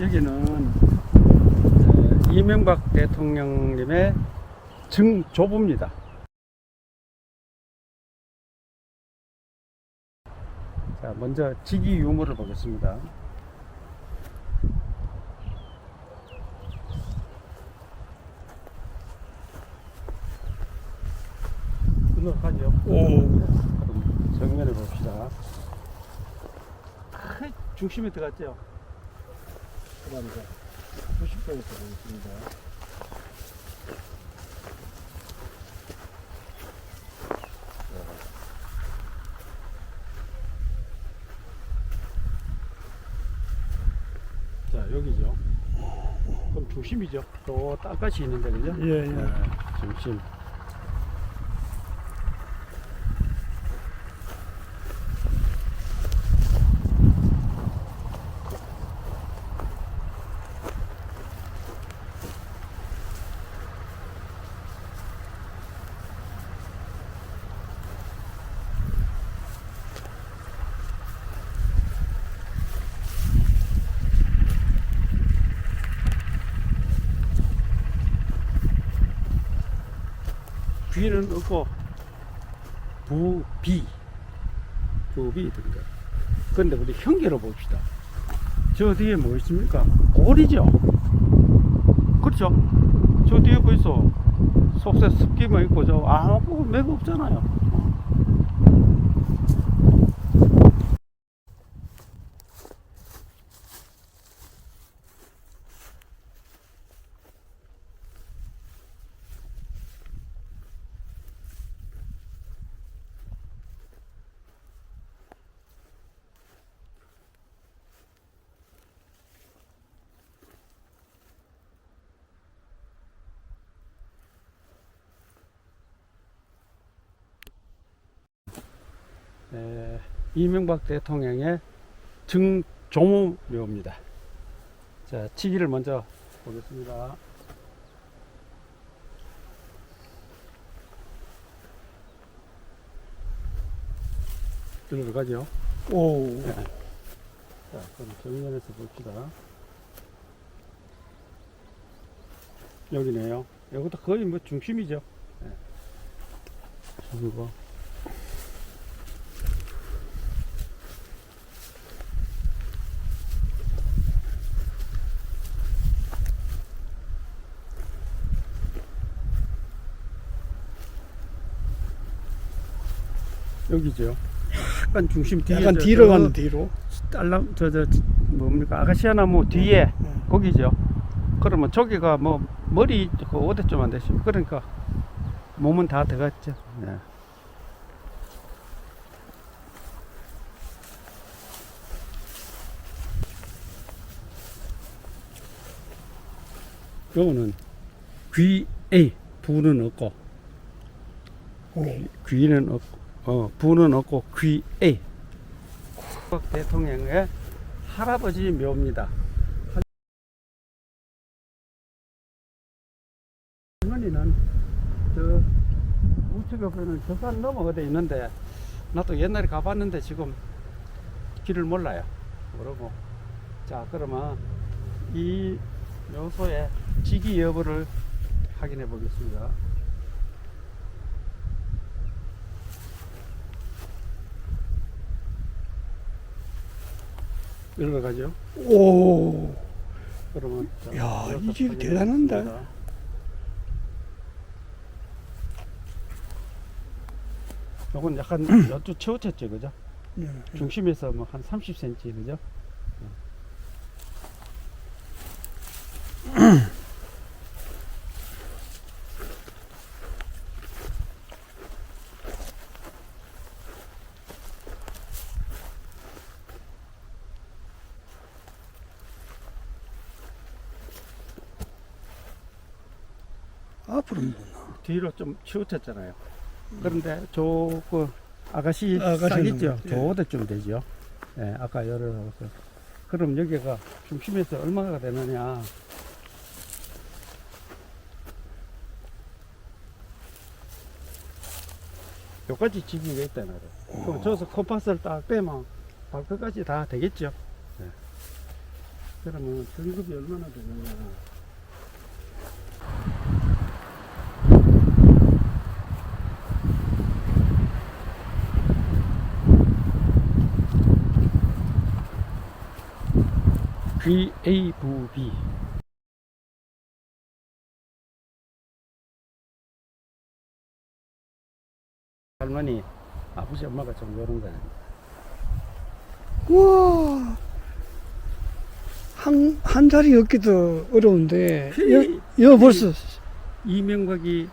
여기는 에, 이명박 대통령님의 증조부입니다. 자, 먼저 직위 유무를 보겠습니다. 들어가죠. 오. 정면에 봅시다. 크, 중심에 들어갔죠. 그다음에 90도에서 보겠습니다. 자, 여기죠. 그럼 중심이죠. 또 땅같이 있는데, 그죠? 예, 예. 네, 중심. 귀는 없고 부비. 부비 등등 그런데 우리 형계로 봅시다. 저 뒤에 뭐 있습니까? 골이죠. 그렇죠? 저 뒤에 벌써 속세 습기만 있고 저 아무 매가 없잖아요 이명박 대통령의 증조무묘입니다 자 치기를 먼저 보겠습니다 들어가죠 오. 네. 자, 그럼 정면에서 봅시다. 여기네요. 여기도 거의 뭐 중심이죠. 네. 저기고. 여기죠. 약간 중심 뒤에 약간 저- 뒤로 저 가는 뒤로. 딸람 저저 뭡니까 아가시아 나무 뒤에 네. 거기죠. 그러면 저기가 뭐 머리 그 어디쯤 안 되시면 그러니까 몸은 다 들어갔죠. 네. 요거는 귀에 부는 없고 오. 귀는 없고 어 부는 없고 귀에 박 대통령의 할아버지 묘입니다. 할머니는 저 우측에 보면 저산 넘어 어디 있는데 나도 옛날에 가봤는데 지금 길을 몰라요. 모르고 자 그러면 이 묘소의 직위 여부를 확인해 보겠습니다. 들어가죠. 오. 그러면 자, 야, 이 집 대단한데? 요건 약간 여쭈 치우쳤죠, 그죠? 예. 중심에서 뭐 한 30cm, 그죠? 뭐 뒤로 좀 치우쳤잖아요. 그런데 저그 아가씨 아가씨 싹 있죠? 예. 저대쯤 되죠. 예, 아까 열어서. 그럼 여기가 중심에서 얼마가 되느냐? 여기까지 지기가 있다 말이에요. 그럼 저기서 컴파스를 딱 빼면 발끝까지 다 되겠죠. 예. 그러면 등급이 얼마나 되느냐. VAVB 할머니 아버지 엄마가 좀 요런 거야. 우와. 한, 한 자리 얻기도 어려운데, 여, 여 벌써, 이명박이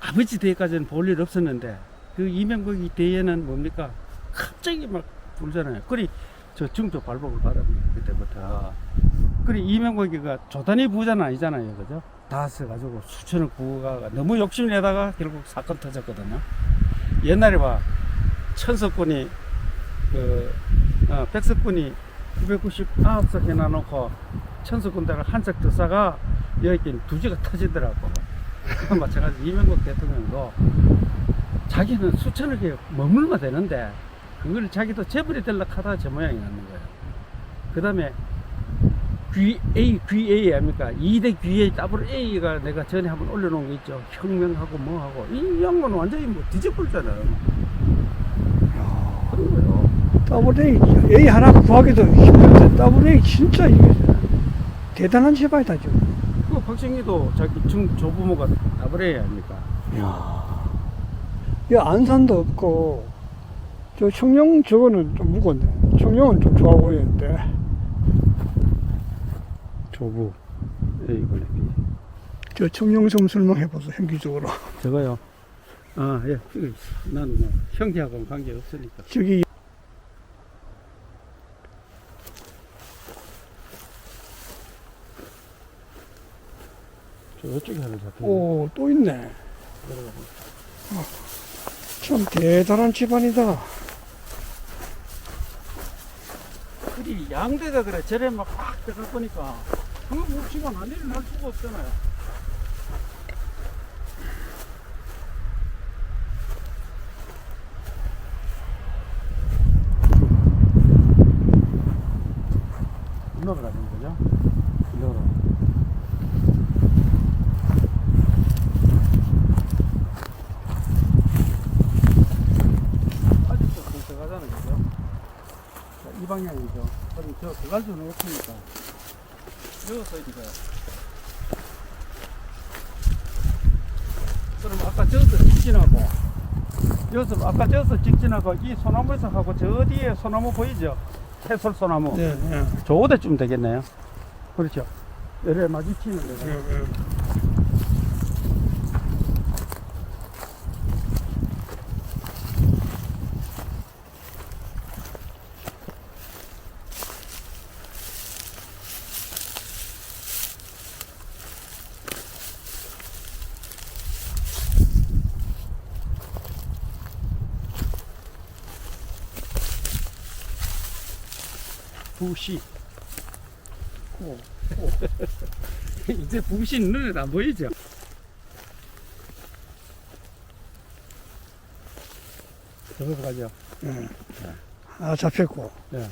아버지 대회까지는 볼 일 없었는데 그 이명박이 대회는 뭡니까? 갑자기 막 불잖아요. 그리 저 중조 발복을 받았습니다 그때부터. 그리 이명박이가 조단위 부자는 아니잖아요. 그죠? 다 써가지고 수천억 부가가 너무 욕심 내다가 결국 사건 터졌거든요. 옛날에 봐. 천석군이 그 어, 백석군이 999석 해놔놓고 천석군대를 한척 더 싸가 여기 두지가 터지더라고. 마찬가지. 이명박 대통령도 자기는 수천억에 머물면 되는데 그걸 자기도 재벌이 되려고 하다가 저 모양이 났는 거예요 그 다음에 GA, GA 아닙니까? 2대 GA, WA가 내가 전에 한번 올려놓은 거 있죠. 혁명하고 뭐하고. 이 양반은 완전히 뭐 뒤집을잖아요. 그런 거요. 더블 A, A 하나 구하기도 힘든데, 더블 A 진짜 이게 대단한 제발이다, 지금. 그 박정희도 자기 중 조부모가 WA 아닙니까? 이 안산도 없고, 저 청룡 저거는 좀 무거운데, 청룡은 좀 좋아 보이는데, 조부. A 걸리기. 저 청룡 좀 설명해보세요, 현기적으로. 저거요. 아, 예. 그, 나는 뭐, 형제하고는 관계 없으니까. 저기, 저쪽에 하나 잡혀. 오, 또 있네. 들어가 보참 대단한 집안이다. 우리 양대가 그래. 저래 막팍 들어갈 거니까. 그 묵지가 난리를 날 수가 없잖아요. 일로로 가는 거죠? 일로로. 아직도 더 들어가잖아요, 그죠? 자, 이 방향이죠. 그럼 저 들어갈 수는 없으니까. 그럼 아까 저기서 직진하고, 여기서 아까 저기서 직진하고, 이 소나무에서 하고, 저 뒤에 소나무 보이죠? 해솔 소나무. 네, 네. 저거대쯤 되겠네요. 그렇죠. 열에 마주치는 데가. 네, 네. 부시. 오, 오. 이제 부시 눈에 안 보이죠? 저거 가죠. 네. 아, 잡혔고. 예.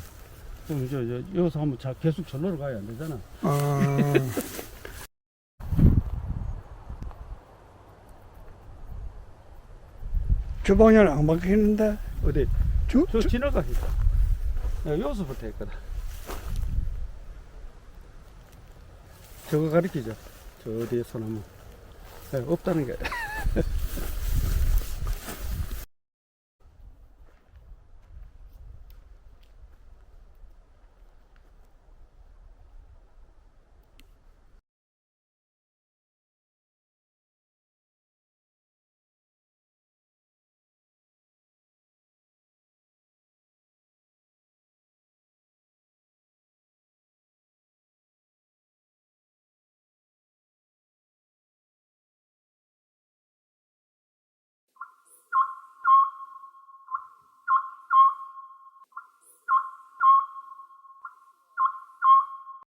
그럼 저, 저, 여기서 한번 자, 계속 절로로 가야 안 되잖아. 아, 저 방향은 안 바뀌는데? 어디? 저, 저 저, 지나가니까. 야, 여기서부터 했거든. 저거 가리키죠. 저 어디에 소나무. 예, 없다는 게.